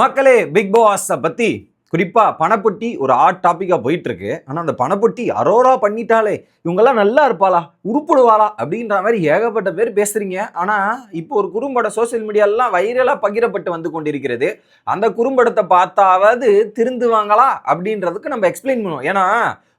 மக்களே பிக் பாஸை பற்றி குறிப்பாக பணப்பொட்டி ஒரு ஆட் டாப்பிக்காக போயிட்டுருக்கு. ஆனால் அந்த பணப்பொட்டி அரோரா பண்ணிட்டாலே இவங்கெல்லாம் நல்லா இருப்பாளா? உருப்படுவாளா? அப்படின்ற மாதிரி ஏகப்பட்ட பேர் பேசுகிறீங்க ஆனால் இப்போ ஒரு குறும்படம் சோசியல் மீடியாலாம் வைரலாக பகிரப்பட்டு வந்து கொண்டிருக்கிறது. அந்த குறும்படத்தை பார்த்தாவது திருந்துவாங்களா அப்படின்றதுக்கு நம்ம எக்ஸ்பிளைன் பண்ணுவோம். ஏன்னா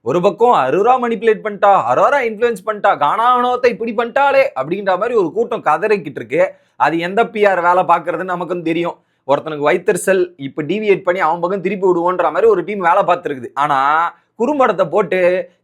ஒரு பக்கம் அரோரா மணிப்புலேட் பண்ணிட்டா அரோரா இன்ஃப்ளூயன்ஸ் பண்ணிட்டா கானாவனத்தை இப்படி பண்ணிட்டாலே அப்படின்ற மாதிரி ஒரு கூட்டம் கதறிக்கிட்டு இருக்கு அது எந்த பிஆர் வேலை பார்க்கறதுன்னு நமக்கும் தெரியும். ஒருத்தனுக்கு வைத்தறிச்சல் இப்போ டிவியேட் பண்ணி அவன் பக்கம் திருப்பி விடுவோன்ற மாதிரி ஒரு டீம் வேலை பார்த்துருக்குது. ஆனால் குறும்படத்தை போட்டு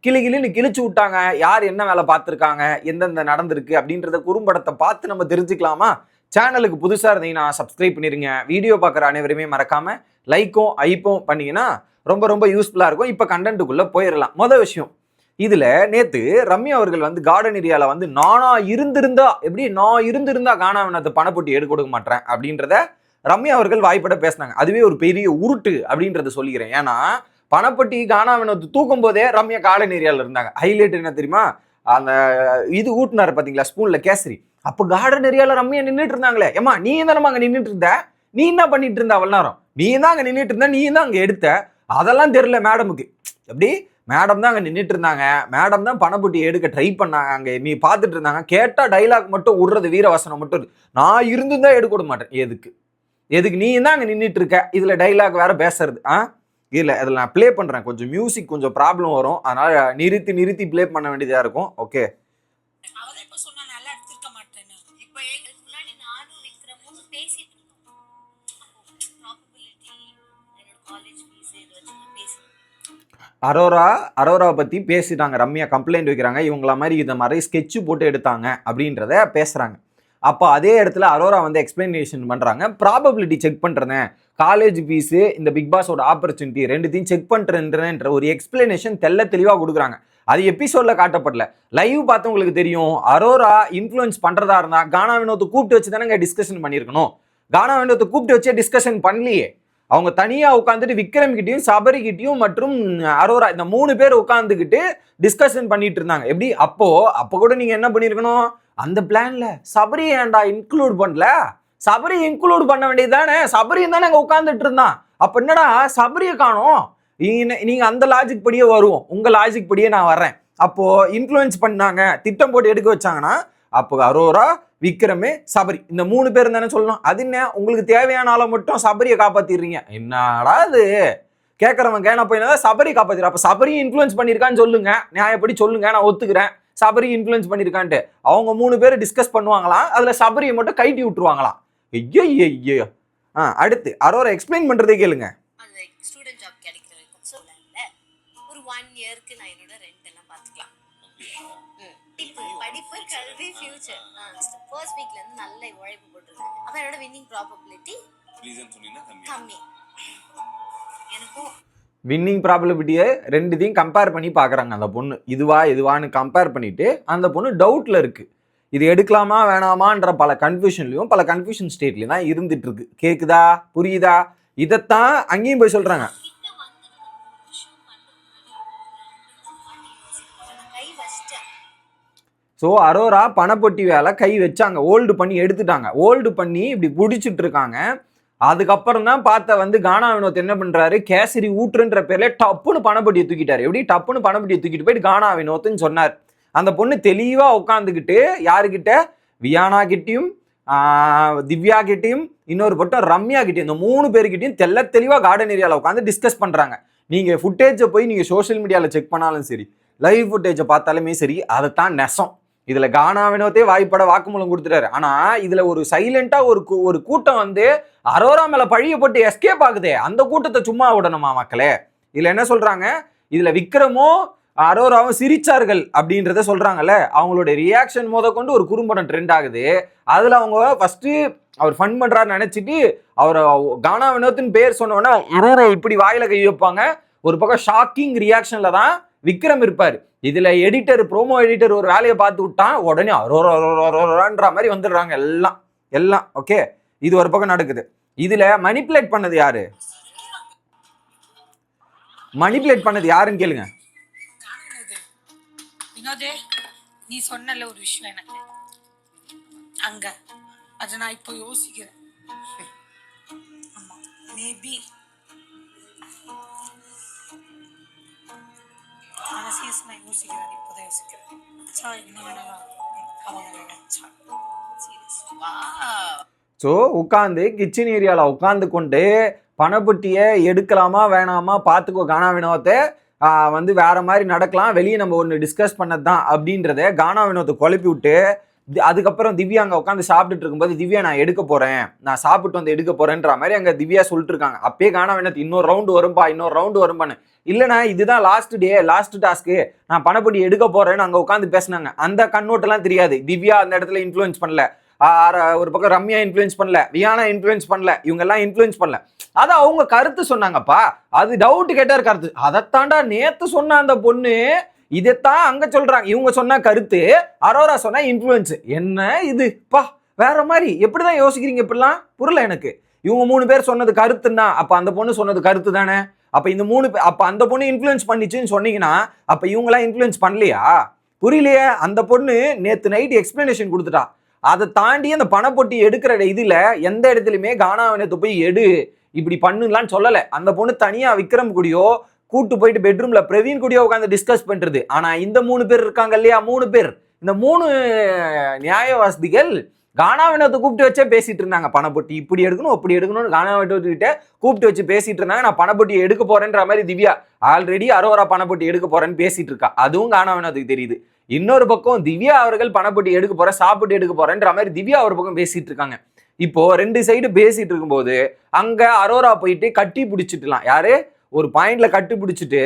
கிளி கிளின்னு கிழிச்சு விட்டாங்க. யார் என்ன வேலை பார்த்துருக்காங்க? எந்தெந்த நடந்திருக்கு? அப்படின்றத குறும்படத்தை பார்த்து நம்ம தெரிஞ்சுக்கலாமா? சேனலுக்கு புதுசாக இருந்தீங்கன்னா சப்ஸ்கிரைப் பண்ணிருங்க. வீடியோ பார்க்குற அனைவருமே மறக்காமல் லைக்கும் ஐப்பும் பண்ணிங்கன்னா ரொம்ப ரொம்ப யூஸ்ஃபுல்லாக இருக்கும். இப்போ கண்டென்ட்டுக்குள்ளே போயிடலாம் மொதல் விஷயம். இதில் நேற்று ரம்யா அவர்கள் வந்து கார்டன் ஏரியாவில் வந்து நானா இருந்திருந்தா எப்படி நான் இருந்திருந்தா காணாவினத்தை பணப்பொட்டி எடுக்க கொடுக்க மாட்டேன்? அப்படின்றத ரம்யா அவர்கள் வாய்ப்பட பேசினாங்க. அதுவே ஒரு பெரிய உருட்டு அப்படின்றத சொல்லிக்கிறேன். ஏன்னா பணப்பட்டி காணாவினத்தை தூக்கும் போதே ரம்யா காலை ஏரியால இருந்தாங்க. ஹைலைட் என்ன தெரியுமா? அந்த இது ஊட்டினாரு பார்த்தீங்களா ஸ்பூனில் கேசரி. அப்போ கார்டன் ஏரியாவில் ரம்யா நின்றுட்டு இருந்தாங்களே. ஏமா நீ தானே அங்கே நின்றுட்டு இருந்த? நீ என்ன பண்ணிட்டு இருந்த அவ்வளவு நேரம்? நீ தான் அங்கே நின்றுட்டு இருந்த? நீ தான் அங்கே எடுத்த? அதெல்லாம் தெரியல மேடமுக்கு. எப்படி? மேடம் தான் அங்கே நின்றுட்டு இருந்தாங்க. மேடம் தான் பணப்பட்டி எடுக்க ட்ரை பண்ணாங்க. அங்கே நீ பார்த்துட்டு இருந்தாங்க. கேட்டால் டைலாக் மட்டும் விடுறது வீரவசனம் மட்டும் நான் இருந்தும் தான் எடுக்க விட மாட்டேன். எதுக்கு? எதுக்கு நீ தான் அங்கே நின்றுட்டு இருக்க இதில் டைலாக் வேற பேசுறது. ஆ? இல்லை அதில் நான் ப்ளே பண்ணுறேன் கொஞ்சம் மியூசிக் கொஞ்சம் ப்ராப்ளம் வரும். அதனால் நிறுத்தி நிறுத்தி ப்ளே பண்ண வேண்டியதாக இருக்கும். ஓகே அரோரா அரோராவை பற்றி பேசிட்டாங்க. ரம்யா கம்ப்ளைண்ட் வைக்கிறாங்க. இவங்கள மாதிரி இதை மாதிரி ஸ்கெட்சு போட்டு எடுத்தாங்க அப்படின்றத பேசுகிறாங்க அப்போ அதே இடத்துல அரோரா வந்து எக்ஸ்பிளனேஷன் பண்ணுறாங்க ப்ராபபிலிட்டி செக் பண்ணுறேன் காலேஜ் ஃபீஸு இந்த பிக் பாஸோட ஆப்பர்ச்சுனிட்டி ரெண்டுத்தையும் செக் பண்ணுறேன்ற ஒரு எக்ஸ்பிளனேஷன் தெள்ள தெளிவாக கொடுக்குறாங்க. அது எபிசோடில் காட்டப்படல. லைவ் பார்த்தவங்களுக்கு தெரியும். அரோரா இன்ஃப்ளூயன்ஸ் பண்ணுறதா இருந்தால் கானா வினோத்தை கூப்பிட்டு வச்சு தானே டிஸ்கஷன் பண்ணியிருக்கணும். கானா வினோத்தை கூப்பிட்டு வச்சே டிஸ்கஷன் பண்ணலையே. அவங்க தனியாக உட்காந்துட்டு விக்ரம் கிட்டயும் சபரி கிட்டயும் மற்றும் அரோரா இந்த மூணு பேர் உட்காந்துக்கிட்டு டிஸ்கஷன் பண்ணிட்டு இருந்தாங்க. எப்படி? அப்போ அப்போ கூட நீங்கள் என்ன பண்ணியிருக்கணும்? அந்த பிளான்ல சபரி ஏன்டா இன்க்ளூட் பண்ணல? சபரி இன்க்ளூட் பண்ண வேண்டியது தானே சபரியும் தானே அங்கே உட்காந்துட்டு இருந்தான். அப்போ என்னடா சபரியை காணும்? நீங்க- அந்த லாஜிக் படியே வருவோம். உங்க லாஜிக் படியே நான் வர்றேன். அப்போ இன்ஃப்ளூயன்ஸ் பண்ணாங்க. திட்டம் போட்டு எடுக்க வச்சாங்கன்னா அப்போ அரோரா விக்ரமு சபரி. இந்த மூணு பேர் தானே சொல்லணும். அது என்ன? உங்களுக்கு தேவையான ஆளை மட்டும் சபரியை காப்பாத்திடுறீங்க. என்னடா இது? கேட்குறவங்க கேன போயினா சபரி காப்பாத்திரு அப்போ சபரியும் இன்ஃப்ளூயன்ஸ் பண்ணியிருக்கான்னு சொல்லுங்க. நியாயப்படி சொல்லுங்க. நான் ஒத்துக்கிறேன். சபரி இன்ஃப்ளூயன்ஸ் பண்ணியிருக்கான்ட்டு அவங்க மூணு பேர் டிஸ்கஸ் பண்ணுவாங்களாம் அதுல சபரியை மட்டும் கைட்டி விட்டுருவாங்களாம். ஐயோ ஐயோ ஆ அடுத்து அரோரா எக்ஸ்பிளைன் பண்றதே கேளுங்க. அந்த ஸ்டூடெண்ட் ஜாப் கிடைக்கிற வரைக்கும் சொல்லல ஒரு ஒன் இயருக்கு நான் என்னோட ரெண்ட் எல்லாம் பார்த்துக்கலாம் ம். படிப்பு படிப்பு கல்வி ஃபியூச்சர் ஃபர்ஸ்ட் வீக்ல இருந்து நல்ல உழைப்பு போட்டிருக்காங்க. அப்ப என்னோட வின்னிங் ப்ராபபிலிட்டி ரீசன் சொன்னீங்கன்னா கம்மி. கம்மி. எனக்கும் வின்னிங் ப்ராபபிலிட்டியை ரெண்டுத்தையும் கம்பேர் பண்ணி பார்க்குறாங்க. அந்த பொண்ணு இதுவா இதுவான்னு கம்பேர் பண்ணிட்டு அந்த பொண்ணு டவுட்டில் இருக்குது இது எடுக்கலாமா வேணாமான்ற பல கன்ஃபியூஷன்லையும் பல கன்ஃபியூஷன் ஸ்டேட்லையும் தான் இருந்துகிட்ருக்கு கேட்குதா புரியுதா? இதைத்தான் அங்கேயும் போய் சொல்கிறாங்க ஸோ அரோரா பணப்பொட்டி வேலை கை வச்சாங்க. ஓல்டு பண்ணி எடுத்துட்டாங்க. ஓல்டு பண்ணி இப்படி பிடிச்சிட்டு இருக்காங்க. அதுக்கப்புறம் தான் பார்த்த வந்து கானா வினோத் என்ன பண்றாரு? கேசரி ஊற்றுன்ற பேர்ல டப்புன்னு பணப்பட்டியை தூக்கிட்டாரு. எப்படி? டப்புன்னு பணப்பட்டியை தூக்கிட்டு போயிட்டு கானா வினோத்னு சொன்னார். அந்த பொண்ணு தெளிவா உட்காந்துக்கிட்டு யாருக்கிட்ட வியானா கிட்டயும் திவ்யா கிட்டேயும் இன்னொரு பட்டம் ரம்யா கிட்டேயும் இந்த மூணு பேர்கிட்டயும் தெல்ல தெளிவா கார்டன் ஏரியாவில் உட்காந்து டிஸ்கஸ் பண்றாங்க. நீங்க ஃபுட்டேஜை போய் நீங்க சோஷியல் மீடியாவில் செக் பண்ணாலும் சரி லைவ் ஃபுட்டேஜை பார்த்தாலுமே சரி அதை தான் நெசம். இதுல கானா வினோத்தே வாய்ப்பட வாக்குமூலம் கொடுத்துட்டாரு. ஆனா இதுல ஒரு சைலண்டா ஒரு கூ- ஒரு கூட்டம் வந்து அரோரா மேல பழிய போட்டு எஸ்கேப் ஆகுதே. அந்த கூட்டத்தை சும்மா விடணுமா மக்களே? இதுல என்ன சொல்றாங்க? இதுல விக்ரமும் அரோராவும் சிரிச்சார்கள் அப்படின்றத சொல்றாங்கல்ல. அவங்களோட ரியாக்ஷன் முத கொண்டு ஒரு குறும்படம் ட்ரெண்ட் ஆகுது. அதுல அவங்க ஃபர்ஸ்ட் அவர் ஃபன் பண்றாருன்னு நினைச்சிட்டு அவர் கானா வினோத்தின் பேர் சொன்ன அரோரா இப்படி வாயில கை வைப்பாங்க. ஒரு பக்கம் ஷாக்கிங் ரியாக்ஷன்ல தான் விக்ரம் இருப்பாரு. இதுல எடிட்டர் ப்ரோமோ எடிட்டர் ஒரு வேலையை பார்த்து விட்டான் உடனே அரோரா அரோரா, அரோரான்ற மாதிரி வந்துடுறாங்க எல்லாம். எல்லாம் ஓகே இது ஒரு பக்கம் நடக்குது. இதுல மணிப்புலேட் பண்ணது யாரு? மணிப்புலேட் பண்ணது யாருன்னு கேளுங்க. நீ சொன்னல ஒரு விஷயம் எனக்கு. அங்க. அதை நான் இப்போ யோசிக்கிறேன். மேபி ஆனா சீரியஸ் இப்போதான் ஸோ உட்காந்து கிச்சன் ஏரியாவில் உட்காந்து கொண்டு பணப்பட்டியை எடுக்கலாமா வேணாமா பார்த்துக்கோ கானா வினோத்தை வந்து வேற மாதிரி நடக்கலாம் வெளியே நம்ம ஒன்று டிஸ்கஸ் பண்ணது தான் அப்படின்றத கானா வினோத்தை குழப்பி விட்டு அதுக்கப்புறம் திவ்யா அங்கே உட்காந்து சாப்பிட்டுட்டு இருக்கும்போது திவ்யா நான் எடுக்க போகிறேன் நான் சாப்பிட்டு வந்து எடுக்க போகிறேன்ற மாதிரி அங்கே திவ்யா சொல்லிட்டு இருக்காங்க அப்பயே காண வினோத் இன்னொரு ரவுண்டு வரும்பா இன்னொரு ரவுண்டு வரும்பான்னு. இல்லைண்ணா இதுதான் லாஸ்ட் டே லாஸ்ட் டாஸ்க்கு நான் பணப்படி எடுக்க போகிறேன்னு அங்கே உட்காந்து பேசினாங்க. அந்த கண்ணோட்டெல்லாம் தெரியாது. திவ்யா அந்த இடத்துல இன்ஃப்ளூயன்ஸ் பண்ணல. ஒரு பக்கம் ரம்யா இன்ஃப்ளூயன்ஸ் பண்ணல. வியானா இன்ஃப்ளூயன்ஸ் பண்ணல. இவங்க எல்லாம் இன்ஃப்ளூயன்ஸ் பண்ணல. அது அவங்க கருத்து சொன்னாங்கப்பா. அது டவுட் கேட்டார் கருத்து. அதைத்தாண்டா நேத்து சொன்ன அந்த பொண்ணு இதைத்தான் அங்க சொல்றாங்க. இவங்க சொன்ன கருத்து அரோரா சொன்ன இன்ஃபுளுன்ஸ் என்ன இது? பா வேற மாதிரி. எப்படிதான் யோசிக்கிறீங்க இப்படிலாம்? புரியல எனக்கு. இவங்க மூணு பேர் சொன்னது கருத்துன்னா அப்ப அந்த பொண்ணு சொன்னது கருத்து தானே? அப்ப இந்த மூணு அப்ப அந்த பொண்ணு இன்ஃபுளுன்ஸ் பண்ணிச்சுன்னு சொன்னீங்கன்னா அப்ப இவங்களாம் இன்ஃபுளுன்ஸ் பண்ணலையா? புரியலையே. அந்த பொண்ணு நேத்து நைட் எக்ஸ்பிளனேஷன் கொடுத்துட்டா. அதை தாண்டி அந்த பணப்பொட்டி எடுக்கிற இதில் எந்த இடத்துலையுமே கானாவினத்தை போய் எடு இப்படி பண்ணுலான்னு சொல்லலை. அந்த பொண்ணு தனியாக விக்ரம் கூடியோ கூட்டு போயிட்டு பெட்ரூம்ல பிரவீன் கூடிய உட்காந்து டிஸ்கஸ் பண்றது. ஆனா இந்த மூணு பேர் இருக்காங்க இல்லையா? மூணு பேர். இந்த மூணு நியாயவாசிகள் கானாவினத்தை கூப்பிட்டு வச்சே பேசிட்டு இருந்தாங்க. பணப்பொட்டி இப்படி எடுக்கணும் அப்படி எடுக்கணும்னு கானாவினத்துக்கிட்ட கூப்பிட்டு வச்சு பேசிட்டு இருந்தாங்க. நான் பணப்பொட்டி எடுக்க போறேன்ற மாதிரி திவ்யா ஆல்ரெடி அரோரா பணப்பொட்டி எடுக்க போறேன்னு பேசிட்டு இருக்கா. அதுவும் கானாவினத்துக்கு தெரியுது. இன்னொரு பக்கம் திவ்யா அவர்கள் பணப்பொட்டி எடுக்க போறேன் சாப்பிட்டு எடுக்க போறேன்ற மாதிரி திவ்யா ஒரு பக்கம் பேசிட்டு இருக்காங்க. இப்போ ரெண்டு சைடு பேசிட்டு இருக்கும்போது அங்க அரோரா போயிட்டு கட்டி பிடிச்சிட்டுலாம். யாரு? ஒரு பாயிண்ட்ல கட்டிப்பிடிச்சிட்டு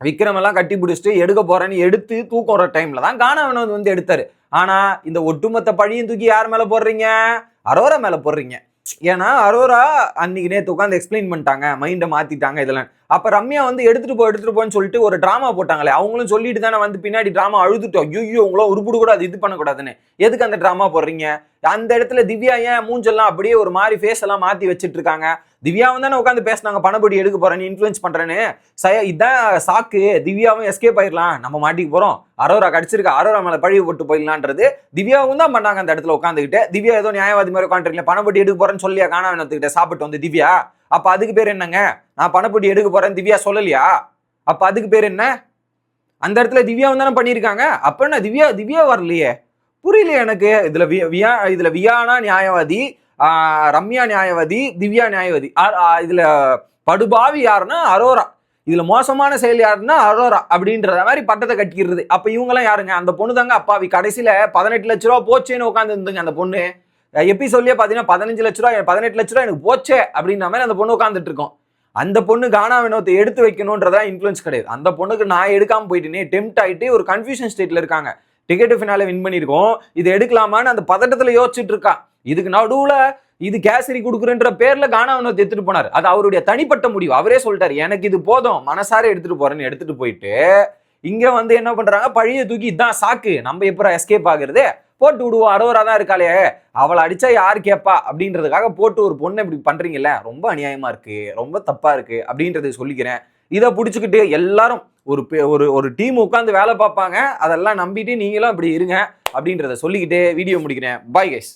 விக்ரம் எல்லாம் கட்டி பிடிச்சிட்டு எடுக்க போறேன்னு எடுத்து தூக்கம் வர டைம்ல தான் கானா வினோத் வந்து எடுத்தாரு. ஆனா இந்த ஒட்டுமொத்த பழியும் தூக்கி யார் மேல போடுறீங்க? அரோரா மேல போடுறீங்க. ஏன்னா அரோரா அன்னைக்கு நேத்து உட்காந்து எக்ஸ்பிளைன் பண்ணிட்டாங்க மைண்டை மாத்திட்டாங்க இதெல்லாம். அப்ப ரம்யா வந்து எடுத்துட்டு போ எடுத்துட்டு போன்னு சொல்லிட்டு ஒரு டிராமா போட்டாங்களே அவங்களும் சொல்லிட்டு தானே வந்து பின்னாடி டிராமா அழுதுட்டோம் ஐயோ உங்களும் உருப்பிட கூடாது இது பண்ணக்கூடாதுன்னு. எதுக்கு அந்த டிராமா போடுறீங்க? அந்த இடத்துல திவ்யா ஏன் மூஞ்செல்லாம் அப்படியே ஒரு மாதிரி ஃபேஸ் எல்லாம் மாத்தி வச்சிட்டு இருக்காங்க? திவ்யாவும் தானே உட்காந்து பேசினாங்க பணப்படி எடுக்க போறேன்னு இன்ஃப்ளூயன்ஸ் பண்றேன்னு. சய இதான் சாக்கு. திவ்யாவும் எஸ்கேப் ஆயிடலாம் நம்ம மாட்டிக்கு போறோம். அரோரா கடிச்சிருக்க. அரோரா மேல பழி போட்டு போயிடலான்றது திவ்யாவும் தான் பண்ணாங்க அந்த இடத்துல உட்காந்துக்கிட்டு திவ்யா ஏதோ நியாயவாதி மாதிரி உட்காந்துருக்கீங்க பணப்படி எடுக்க போறேன்னு சொல்லியா? காணாவினத்துக்கிட்ட சாப்பிட்டு வந்து திவ்யா. அப்ப அதுக்கு பேர் என்னங்க? நான் பணப்படி எடுக்க போறேன்னு திவ்யா சொல்லலையா? அப்ப அதுக்கு பேர் என்ன? அந்த இடத்துல திவ்யாவும் தானே பண்ணியிருக்காங்க. அப்ப என்ன? திவ்யா திவ்யா வரலையே. புரியலையே எனக்கு. இதுல வியா இதுல வியானா நியாயவாதி ரம்யா நியாயவாதி திவ்யா நியாயவாதி. ஆ- இதுல படுபாவி யாருன்னா அரோரா. இதுல மோசமான செயல் யாருன்னா அரோரா அப்படின்றத மாதிரி பட்டத்தை கட்டிக்கிறது. அப்ப இவங்கெல்லாம் யாருங்க? அந்த பொண்ணு தாங்க அப்பாவி. கடைசியில பதினெட்டு லட்ச ரூபா போச்சேன்னு உட்காந்து இருந்துங்க அந்த பொண்ணு. எபிசோட்லயே பாத்தீங்கன்னா பதினஞ்சு லட்ச ரூபா பதினெட்டு லட்ச ரூபா எனக்கு போச்சே அப்படின்ற மாதிரி அந்த பொண்ணு உட்காந்துட்டு இருக்கோம். அந்த பொண்ணு கானா வினோத்தை எடுத்து வைக்கணுன்றதா இன்ஃப்ளூயன்ஸ் கிடையாது. அந்த பொண்ணுக்கு நான் எடுக்காம போயிட்டேனே டெம்ட் ஆயிட்டு ஒரு கன்ஃபியூஷன் ஸ்டேட்ல இருக்காங்க. டிக்கெட் ஃபினாலே வின் பண்ணியிருக்கோம். இது எடுக்கலாமான்னு அந்த பதட்டத்துல யோசிச்சுட்டு இருக்கா. இதுக்கு நடுவுல இது கேசரி கொடுக்குறன்ற பேர்ல கானா எடுத்துட்டு போனார். அது அவருடைய தனிப்பட்ட முடிவு. அவரே சொல்லிட்டாரு எனக்கு இது போதும். மனசார எடுத்துட்டு போறேன்னு எடுத்துட்டு போயிட்டு இங்க வந்து என்ன பண்றாங்க? பழைய தூக்கி இதான் சாக்கு. நம்ம எப்பறம் எஸ்கேப் ஆகுறது? போட்டு விடுவோம். அரோரா தான் இருக்காளே. அவளை அடிச்சா யார் கேப்பா? அப்படின்றதுக்காக போட்டு ஒரு பொண்ணை இப்படி பண்றீங்கல்ல ரொம்ப அநியாயமா இருக்கு ரொம்ப தப்பா இருக்கு அப்படின்றத சொல்லிக்கிறேன். இதை பிடிச்சிக்கிட்டு எல்லாரும் ஒரு ஒரு ஒரு டீம் உட்காந்து வேலை பார்ப்பாங்க. அதெல்லாம் நம்பிட்டு நீங்களும் அப்படி இருங்க அப்படின்றத சொல்லிக்கிட்டு வீடியோ முடிக்கிறேன். Bye guys